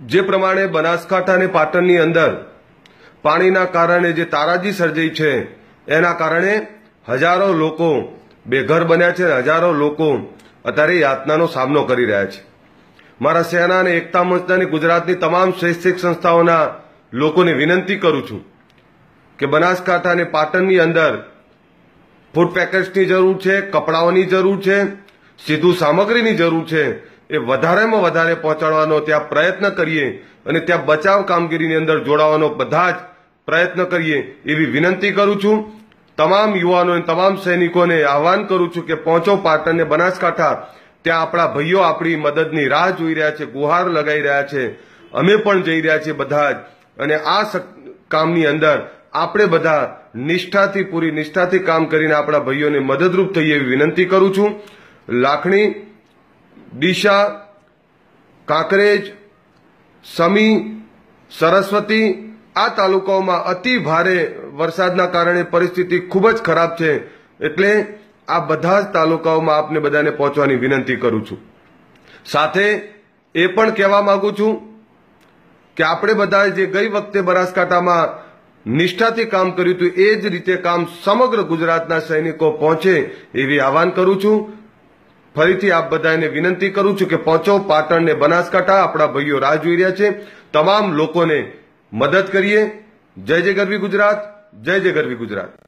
જે પ્રમાણે બનાસકાંઠા અને પાટણની અંદર પાણીના કારણે જે તારાજી સર્જાઈ છે, એના કારણે હજારો લોકો બેઘર બન્યા છે અને હજારો લોકો અત્યારે યાતનાનો સામનો કરી રહ્યા છે. મારા સેના અને એકતા મંચના ગુજરાતની તમામ શૈક્ષિક સંસ્થાઓના લોકોને વિનંતી કરું છું કે બનાસકાંઠા અને પાટણની અંદર ફૂડ પેકેટ્સની જરૂર છે, કપડાઓની જરૂર છે, સીધું સામગ્રીની જરૂર છે એ વધારેમાં વધારે પહોંચાડવાનો ત્યાં પ્રયત્ન કરીએ અને ત્યાં બચાવ કામગીરીની અંદર જોડાવાનો બધા જ પ્રયત્ન કરીએ એવી વિનંતી કરું છું. તમામ યુવાનો અને તમામ સૈનિકોને આહવાન કરું છું કે પહોંચો પાટણ ને બનાસકાંઠા. ત્યાં આપણા ભાઈઓ આપણી મદદની રાહ જોઈ રહ્યા છે, ગુહાર લગાઈ રહ્યા છે. અમે પણ જઈ રહ્યા છીએ બધા જ. અને આ કામની અંદર આપણે બધા નિષ્ઠાથી પૂરી નિષ્ઠાથી કામ કરીને આપણા ભાઈઓને મદદરૂપ થઈએ એવી વિનંતી કરું છું. લાખણી ડીશા કાંકરેજ, સમી, સરસ્વતી આ તાલુકાઓમાં અતિ ભારે વરસાદના કારણે પરિસ્થિતિ ખૂબ જ ખરાબ છે. એટલે આ બધા જ તાલુકાઓમાં આપને બધાને પહોંચવાની વિનંતી કરું છું. સાથે એ પણ કહેવા માંગુ છું કે આપણે બધા જે ગઈ વખતે બનાસકાંઠામાં નિષ્ઠાથી કામ કર્યું હતું, એ જ રીતે કામ સમગ્ર ગુજરાતના સૈનિકો પહોંચે એવી આહવાન કરું છું. ફરીથી આપ બધાને વિનંતી કરું છું કે પહોંચો પાટણ ને બનાસકાંઠા, આપણા ભાઈઓ રાહ જોઈ રહ્યા છે. તમામ લોકોને મદદ કરીએ. જય જય ગરવી ગુજરાત, જય જય ગરવી ગુજરાત.